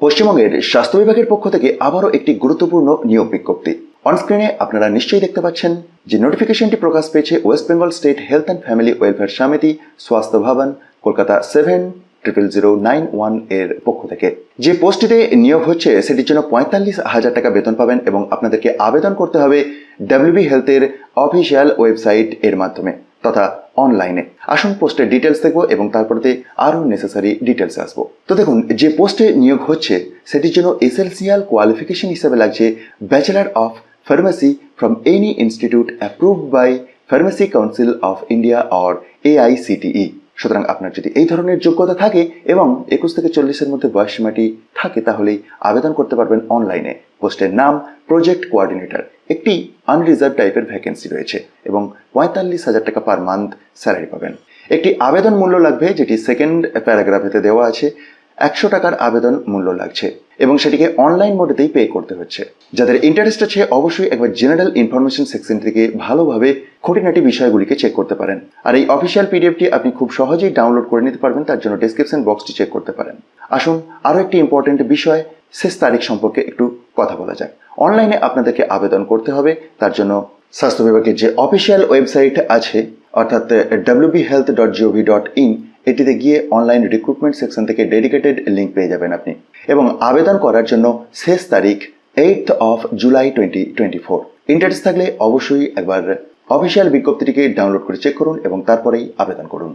পশ্চিমবঙ্গের স্বাস্থ্য বিভাগের পক্ষ থেকে আবারও একটি গুরুত্বপূর্ণ নিয়োগ বিজ্ঞপ্তি। অনস্ক্রিনে আপনারা নিশ্চয়ই দেখতে পাচ্ছেন যে নোটিফিকেশনটি প্রকাশ পেয়েছে West Bengal state health and family welfare সমিতি স্বাস্থ্য ভবন Kolkata seven triple zero nine ওয়ানের পক্ষ থেকে। যে পোস্টটিতে নিয়োগ হচ্ছে, সেটির জন্য পঁয়তাল্লিশ হাজার টাকা বেতন পাবেন এবং আপনাদেরকে আবেদন করতে হবে ডাব্লিউবি হেলথের অফিসিয়াল ওয়েবসাইট এর মাধ্যমে। তথা অনলাইনে আসুন পোস্টের ডিটেলস দেখব এবং তারপরে আরও নেসেসারি ডিটেলস আসব। তো দেখুন, যে পোস্টে নিয়োগ হচ্ছে, সেটির জন্য এসেলসিয়াল কোয়ালিফিকেশন হিসেবে লাগছে bachelor of pharmacy from any institute approved by pharmacy council of India or AICTE সুতরাং আপনার যদি এই ধরনের যোগ্যতা থাকে এবং একুশ থেকে চল্লিশের মধ্যে বয়স সীমাটি থাকে, তাহলেই আবেদন করতে পারবেন অনলাইনে পোস্টের নাম প্রজেক্ট কোঅর্ডিনেটর একটি আনরিজার্ভ টাইপের ভ্যাকেন্সি রয়েছে এবং পঁয়তাল্লিশ হাজার টাকা পার মান্থ স্যালারি পাবেন। একটি আবেদন মূল্য লাগবে, যেটি সেকেন্ড প্যারাগ্রাফেতে দেওয়া আছে, একশো টাকার আবেদন মূল্য লাগছে এবং সেটিকে অনলাইন মোডেতেই পে করতে হচ্ছে। যাদের ইন্টারেস্ট আছে, অবশ্যই একবার জেনারেল ইনফরমেশন সেকশন থেকে ভালোভাবে খুঁটিনাটি বিষয়গুলিকে চেক করতে পারেন। আর এই অফিসিয়াল পিডিএফটি আপনি খুব সহজেই ডাউনলোড করে নিতে পারবেন, তার জন্য ডিসক্রিপশন বক্সটি চেক করতে পারেন। আসুন, আরও একটি ইম্পর্টেন্ট বিষয়, শেষ তারিখ সম্পর্কে একটু কথা বলা যাক। অনলাইনে আপনাদেরকে আবেদন করতে হবে। তার জন্য স্বাস্থ্য বিভাগের যে অফিসিয়াল ওয়েবসাইট আছে, অর্থাৎ WB health dot gov dot in এটিতে গিয়ে অনলাইন রিক্রুটমেন্ট সেকশন থেকে ডেডিকেটেড লিঙ্ক পেয়ে যাবেন আপনি। এবং আবেদন করার জন্য শেষ তারিখ eight of July twenty twenty four interest থাকলে অবশ্যই একবার অফিসিয়াল বিজ্ঞপ্তিটিকে ডাউনলোড করে চেক করুন এবং তারপরেই আবেদন করুন।